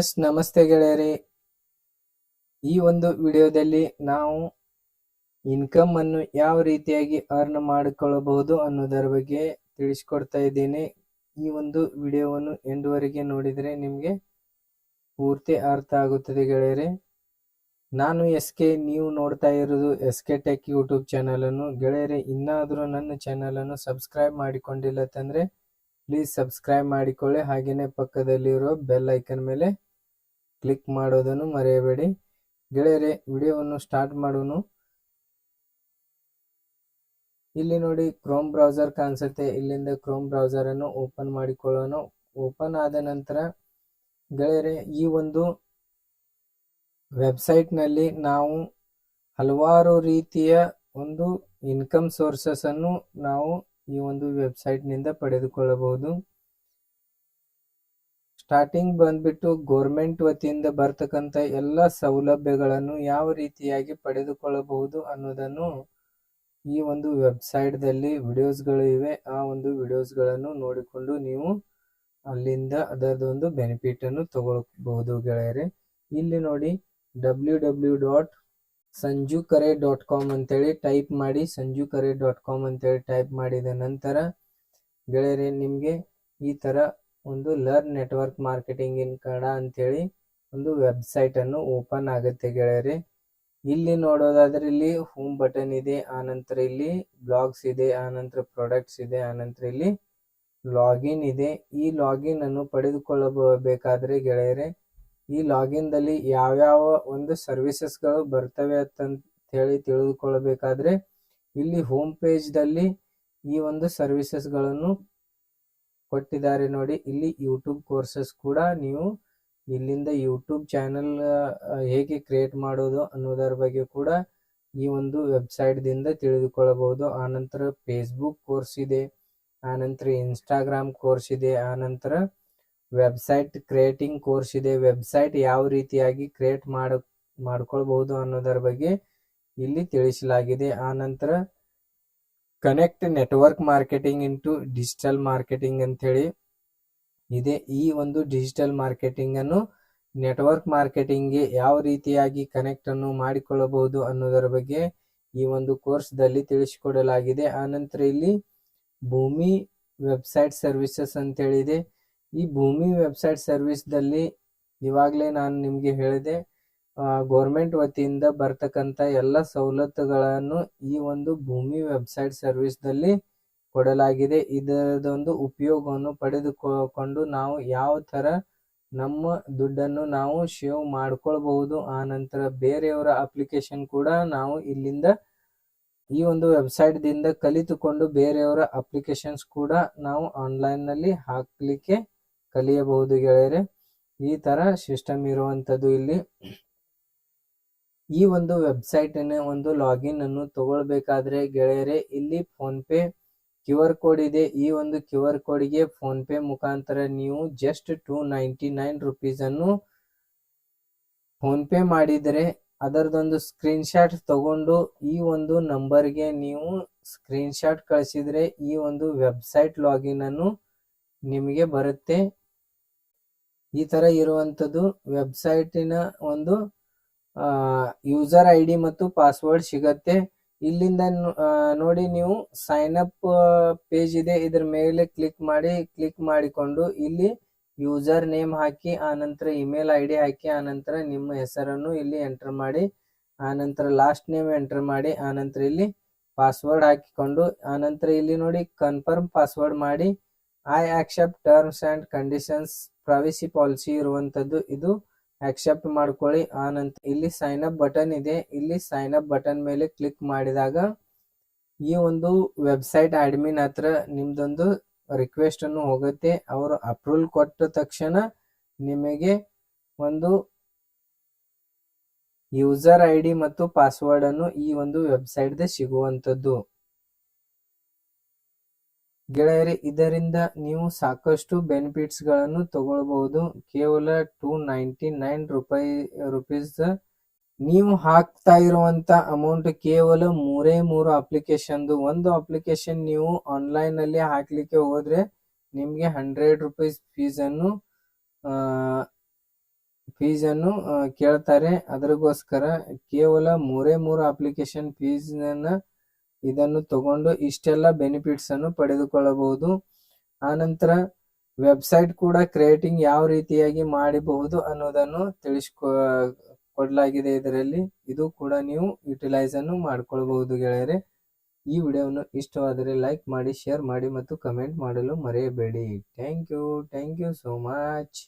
S, ನಮಸ್ತೆ ಗೆಳೆಯರಿ. ಈ ಒಂದು ವಿಡಿಯೋದಲ್ಲಿ ನಾವು ಇನ್ಕಮ್ ಅನ್ನು ಯಾವ ರೀತಿಯಾಗಿ ಅರ್ನ್ ಮಾಡಿಕೊಳ್ಳಬಹುದು ಅನ್ನೋದರ ಬಗ್ಗೆ ತಿಳಿಸ್ಕೊಡ್ತಾ ಇದ್ದೀನಿ. ಈ ಒಂದು ವಿಡಿಯೋವನ್ನು ಎಂದುವರೆಗೆ ನೋಡಿದರೆ ನಿಮಗೆ ಪೂರ್ತಿ ಅರ್ಥ ಆಗುತ್ತದೆ ಗೆಳೆಯರೇ. ನಾನು ಎಸ್ ಕೆ, ನೀವು ನೋಡ್ತಾ ಇರೋದು S K tech YouTube channel ಅನ್ನು. ಗೆಳೆಯರೆ, ಇನ್ನಾದರೂ ನನ್ನ ಚಾನಲ್ ಅನ್ನು ಸಬ್ಸ್ಕ್ರೈಬ್ ಮಾಡಿಕೊಂಡಿಲ್ಲ ತಂದ್ರೆ ಪ್ಲೀಸ್ ಸಬ್ಸ್ಕ್ರೈಬ್ ಮಾಡಿಕೊಳ್ಳಿ. ಹಾಗೆಯೇ ಪಕ್ಕದಲ್ಲಿರೋ ಬೆಲ್ ಐಕನ್ ಮೇಲೆ ಕ್ಲಿಕ್ ಮಾಡೋದನ್ನು ಮರೆಯಬೇಡಿ. ಗೆಳೆಯರೆ, ವಿಡಿಯೋವನ್ನು ಸ್ಟಾರ್ಟ್ ಮಾಡೋನು. ಇಲ್ಲಿ ನೋಡಿ ಕ್ರೋಮ್ ಬ್ರೌಸರ್ ಕಾಣಿಸುತ್ತೆ. ಇಲ್ಲಿಂದ ಕ್ರೋಮ್ ಬ್ರೌಸರ್ ಅನ್ನು ಓಪನ್ ಮಾಡಿಕೊಳ್ಳೋಣ ಓಪನ್ ಆದ ನಂತರ ಗೆಳೆಯರೆ, ಈ ಒಂದು ವೆಬ್ಸೈಟ್ನಲ್ಲಿ ನಾವು ಹಲವಾರು ರೀತಿಯ ಒಂದು ಇನ್ಕಮ್ ಸೋರ್ಸಸ್ ಅನ್ನು ನಾವು ಈ ಒಂದು ವೆಬ್ಸೈಟ್ನಿಂದ ಪಡೆದುಕೊಳ್ಳಬಹುದು. ಸ್ಟಾರ್ಟಿಂಗ್ ಬಂದ್ಬಿಟ್ಟು ಗೋರ್ಮೆಂಟ್ ವತಿಯಿಂದ ಬರ್ತಕ್ಕಂಥ ಎಲ್ಲ ಸೌಲಭ್ಯಗಳನ್ನು ಯಾವ ರೀತಿಯಾಗಿ ಪಡೆದುಕೊಳ್ಳಬಹುದು ಅನ್ನೋದನ್ನು ಈ ಒಂದು ವೆಬ್ಸೈಟ್ದಲ್ಲಿ ವಿಡಿಯೋಸ್ಗಳು ಇವೆ. ಆ ಒಂದು ವಿಡಿಯೋಸ್ಗಳನ್ನು ನೋಡಿಕೊಂಡು ನೀವು ಅಲ್ಲಿಂದ ಅದರದೊಂದು ಬೆನಿಫಿಟ್ ಅನ್ನು ತಗೊಳ್ಬಹುದು ಗೆಳೆಯರೆ. ಇಲ್ಲಿ ನೋಡಿ ಡಬ್ಲ್ಯೂ ಡಬ್ಲ್ಯೂ ಡಾಟ್ ಸಂಜು ಕರೆ ಡಾಟ್ ಕಾಮ್ ಅಂತೇಳಿ ಟೈಪ್ ಮಾಡಿ ಸಂಜು ಕರೆ ಡಾಟ್ ಕಾಮ್ ಅಂತೇಳಿ ಟೈಪ್ ಮಾಡಿದ ನಂತರ ಗೆಳೆಯರೆ, ನಿಮಗೆ ಈ ಥರ ಒಂದು learn network marketing in Kannada ಅಂತೇಳಿ ಒಂದು ವೆಬ್ಸೈಟ್ ಅನ್ನು ಓಪನ್ ಆಗುತ್ತೆ ಗೆಳೆಯರೆ. ಇಲ್ಲಿ ನೋಡೋದಾದ್ರೆ ಇಲ್ಲಿ ಹೋಮ್ ಬಟನ್ ಇದೆ, ಆನಂತರ ಇಲ್ಲಿ ಬ್ಲಾಗ್ಸ್ ಇದೆ, ಆನಂತರ ಪ್ರಾಡಕ್ಟ್ಸ್ ಇದೆ, ಆನಂತರ ಇಲ್ಲಿ ಲಾಗಿನ್ ಇದೆ. ಈ ಲಾಗಿನ್ ಅನ್ನು ಪಡೆದುಕೊಳ್ಳಬೇಕಾದ್ರೆ ಗೆಳೆಯರೆ, ಈ ಲಾಗಿನ್ ದಲ್ಲಿ ಯಾವ್ಯಾವ ಒಂದು ಸರ್ವಿಸಸ್ಗಳು ಬರ್ತವೆ ಅಂತ ಹೇಳಿ ತಿಳಿದುಕೊಳ್ಳಬೇಕಾದ್ರೆ ಇಲ್ಲಿ ಹೋಮ್ ಪೇಜ್ ದಲ್ಲಿ ಈ ಒಂದು ಸರ್ವಿಸಸ್ಗಳನ್ನು ಕೊಟ್ಟಿದ್ದಾರೆ ನೋಡಿ. ಇಲ್ಲಿ ಯೂಟ್ಯೂಬ್ ಕೋರ್ಸಸ್ ಕೂಡ ನೀವು ಇಲ್ಲಿಂದ ಯೂಟ್ಯೂಬ್ ಚಾನಲ್ ಹೇಗೆ ಕ್ರಿಯೇಟ್ ಮಾಡೋದು ಅನ್ನೋದರ ಬಗ್ಗೆ ಕೂಡ ಈ ಒಂದು ವೆಬ್ಸೈಟ್ ದಿಂದ ತಿಳಿದುಕೊಳ್ಳಬಹುದು. ಆನಂತರ ಫೇಸ್ಬುಕ್ ಕೋರ್ಸ್ ಇದೆ, ಆನಂತರ ಇನ್ಸ್ಟಾಗ್ರಾಮ್ ಕೋರ್ಸ್ ಇದೆ, ಆನಂತರ ವೆಬ್ಸೈಟ್ ಕ್ರಿಯೇಟಿಂಗ್ ಕೋರ್ಸ್ ಇದೆ. ವೆಬ್ಸೈಟ್ ಯಾವ ರೀತಿಯಾಗಿ ಕ್ರಿಯೇಟ್ ಮಾಡ, ಮಾಡ್ಕೊಳ್ಬಹುದು ಅನ್ನೋದರ ಬಗ್ಗೆ ಇಲ್ಲಿ ತಿಳಿಸಲಾಗಿದೆ. ಆನಂತರ connect network marketing into digital marketing ಅಂತ ಹೇಳಿ ಇದೆ. ಈ ಒಂದು ಡಿಜಿಟಲ್ ಮಾರ್ಕೆಟಿಂಗ್ ಅನ್ನು ನೆಟ್ವರ್ಕ್ ಮಾರ್ಕೆಟಿಂಗ್ಗೆ ಯಾವ ರೀತಿಯಾಗಿ ಕನೆಕ್ಟ್ ಅನ್ನು ಮಾಡಿಕೊಳ್ಳಬಹುದು ಅನ್ನೋದರ ಬಗ್ಗೆ ಈ ಒಂದು ಕೋರ್ಸ್ ದಲ್ಲಿ ತಿಳಿಸಿಕೊಡಲಾಗಿದೆ. ಆನಂತರ ಇಲ್ಲಿ ಭೂಮಿ ವೆಬ್ಸೈಟ್ ಸರ್ವಿಸಸ್ ಅಂತ ಹೇಳಿದೆ ಈ ಭೂಮಿ ವೆಬ್ಸೈಟ್ ಸರ್ವಿಸ್ ದಲ್ಲಿ ಇವಾಗಲೇ ನಾನು ನಿಮಗೆ ಹೇಳಿದೆ ಗೌರ್ಮೆಂಟ್ ವತಿಯಿಂದ ಬರ್ತಕ್ಕಂಥ ಎಲ್ಲ ಸವಲತ್ತುಗಳನ್ನು ಈ ಒಂದು ಭೂಮಿ ವೆಬ್ಸೈಟ್ ಸರ್ವಿಸ್ ದಲ್ಲಿ ಕೊಡಲಾಗಿದೆ. ಇದರದೊಂದು ಉಪಯೋಗವನ್ನು ಪಡೆದುಕೊಂಡು ನಾವು ಯಾವ ತರ ನಮ್ಮ ದುಡ್ಡನ್ನು ನಾವು ಶೇವ್ ಮಾಡ್ಕೊಳ್ಬಹುದು ಆ ನಂತರ ಬೇರೆಯವರ ಅಪ್ಲಿಕೇಶನ್ ಕೂಡ ನಾವು ಇಲ್ಲಿಂದ ಈ ಒಂದು ವೆಬ್ಸೈಟ್ ದಿಂದ ಕಲಿತುಕೊಂಡು ಬೇರೆಯವರ ಅಪ್ಲಿಕೇಶನ್ಸ್ ಕೂಡ ನಾವು ಆನ್ಲೈನ್ನಲ್ಲಿ ಹಾಕ್ಲಿಕ್ಕೆ ಕಲಿಯಬಹುದು ಗೆಳೆಯರೆ. ಈ ತರ ಸಿಸ್ಟಮ್ ಇರುವಂತದ್ದು ಇಲ್ಲಿ. ಈ ಒಂದು ವೆಬ್ಸೈಟ್ ಒಂದು ಲಾಗಿನ್ ಅನ್ನು ತಗೊಳ್ಬೇಕಾದ್ರೆ ಗೆಳೆಯರೆ, ಇಲ್ಲಿ PhonePe Q R code ಇದೆ. ಈ ಒಂದು ಕ್ಯೂ ಆರ್ ಕೋಡ್ಗೆ ಫೋನ್ ಪೇ ಮುಖಾಂತರ ನೀವು just two ninety nine rupees ಅನ್ನು ಫೋನ್ ಪೇ ಮಾಡಿದರೆ ಅದರದೊಂದು ಸ್ಕ್ರೀನ್ ಶಾಟ್ ತಗೊಂಡು ಈ ಒಂದು ನಂಬರ್ಗೆ ನೀವು ಸ್ಕ್ರೀನ್ ಶಾಟ್ ಕಳಿಸಿದ್ರೆ ಈ ಒಂದು ವೆಬ್ಸೈಟ್ ಲಾಗಿನ್ ಅನ್ನು ನಿಮಗೆ ಬರುತ್ತೆ. ಈ ತರ ಇರುವಂತದ್ದು ವೆಬ್ಸೈಟಿನ ಒಂದು ಯೂಸರ್ ಐ ಡಿ ಮತ್ತು ಪಾಸ್ವರ್ಡ್ ಸಿಗತ್ತೆ. ಇಲ್ಲಿಂದ ನೋಡಿ ನೀವು ಸೈನ್ ಅಪ್ ಪೇಜ್ ಇದೆ. ಇದ್ರ ಮೇಲೆ ಕ್ಲಿಕ್ ಮಾಡಿ ಕ್ಲಿಕ್ ಮಾಡಿಕೊಂಡು ಇಲ್ಲಿ ಯೂಸರ್ ನೇಮ್ ಹಾಕಿ ಆನಂತರ ಇಮೇಲ್ ಐ ಡಿ ಹಾಕಿ ಆನಂತರ ನಿಮ್ಮ ಹೆಸರನ್ನು ಇಲ್ಲಿ ಎಂಟರ್ ಮಾಡಿ ಆನಂತರ ಲಾಸ್ಟ್ ನೇಮ್ ಎಂಟರ್ ಮಾಡಿ ಆನಂತರ ಇಲ್ಲಿ ಪಾಸ್ವರ್ಡ್ ಹಾಕಿಕೊಂಡು ಆನಂತರ ಇಲ್ಲಿ ನೋಡಿ ಕನ್ಫರ್ಮ್ ಪಾಸ್ವರ್ಡ್ ಮಾಡಿ I accept terms and conditions privacy policy ಇರುವಂತದ್ದು. ಇದು ಆಕ್ಸೆಪ್ಟ್ ಮಾಡ್ಕೊಳ್ಳಿ. ಆನಂತರ ಇಲ್ಲಿ ಸೈನ್ ಅಪ್ ಬಟನ್ ಇದೆ. ಇಲ್ಲಿ ಸೈನ್ ಅಪ್ ಬಟನ್ ಮೇಲೆ ಕ್ಲಿಕ್ ಮಾಡಿದಾಗ ಈ ಒಂದು ವೆಬ್ಸೈಟ್ ಅಡ್ಮಿನ್ ಹತ್ರ ನಿಮ್ದೊಂದು ರಿಕ್ವೆಸ್ಟ್ ಅನ್ನು ಹೋಗುತ್ತೆ. ಅವರು ಅಪ್ರೂವಲ್ ಕೊಟ್ಟ ತಕ್ಷಣ ನಿಮಗೆ ಒಂದು ಯೂಸರ್ ಐ ಮತ್ತು ಪಾಸ್ವರ್ಡ್ ಅನ್ನು ಈ ಒಂದು ವೆಬ್ಸೈಟ್ ಸಿಗುವಂತದ್ದು ಗೆಳೆಯರಿ, ಇದರಿಂದ ನೀವು ಸಾಕಷ್ಟು ಬೆನಿಫಿಟ್ಸ್ಗಳನ್ನು ತಗೊಳ್ಬಹುದು. ಕೇವಲ ಟೂ ನೈಂಟಿ ನೈನ್ ರೂಪಾಯಿ, ರುಪೀಸ್. ನೀವು ಹಾಕ್ತಾ ಇರುವಂತ ಅಮೌಂಟ್ ಕೇವಲ ಮೂರೇ ಮೂರು ಅಪ್ಲಿಕೇಶನ್ದು. ಒಂದು ಅಪ್ಲಿಕೇಶನ್ ನೀವು ಆನ್ಲೈನ್ ಅಲ್ಲಿ ಹಾಕ್ಲಿಕ್ಕೆ ಹೋದ್ರೆ ನಿಮ್ಗೆ ಹಂಡ್ರೆಡ್ ರುಪೀಸ್ ಫೀಸ್ ಅನ್ನು ಫೀಸನ್ನು ಅನ್ನು ಕೇಳ್ತಾರೆ. ಅದರಿಗೋಸ್ಕರ ಕೇವಲ ಮೂರೇ ಮೂರು ಅಪ್ಲಿಕೇಶನ್ ಫೀಸ್ನ ಇದನ್ನು ತಗೊಂಡು ಇಷ್ಟೆಲ್ಲ ಬೆನಿಫಿಟ್ಸ್ ಅನ್ನು ಪಡೆದುಕೊಳ್ಳಬಹುದು. ಆನಂತರ ವೆಬ್ಸೈಟ್ ಕೂಡ ಕ್ರಿಯೇಟಿಂಗ್ ಯಾವ ರೀತಿಯಾಗಿ ಮಾಡಬಹುದು ಅನ್ನೋದನ್ನು ತಿಳಿಸ್ಕೊ, ಕೊಡಲಾಗಿದೆ ಇದರಲ್ಲಿ. ಇದು ಕೂಡ ನೀವು ಯುಟಿಲೈಸ್ ಅನ್ನು ಮಾಡ್ಕೊಳ್ಬಹುದು ಗೆಳೆಯರೆ. ಈ ವಿಡಿಯೋವನ್ನು ಇಷ್ಟವಾದರೆ ಲೈಕ್ ಮಾಡಿ ಶೇರ್ ಮಾಡಿ ಮತ್ತು ಕಮೆಂಟ್ ಮಾಡಲು ಮರೆಯಬೇಡಿ. Thank you thank you so much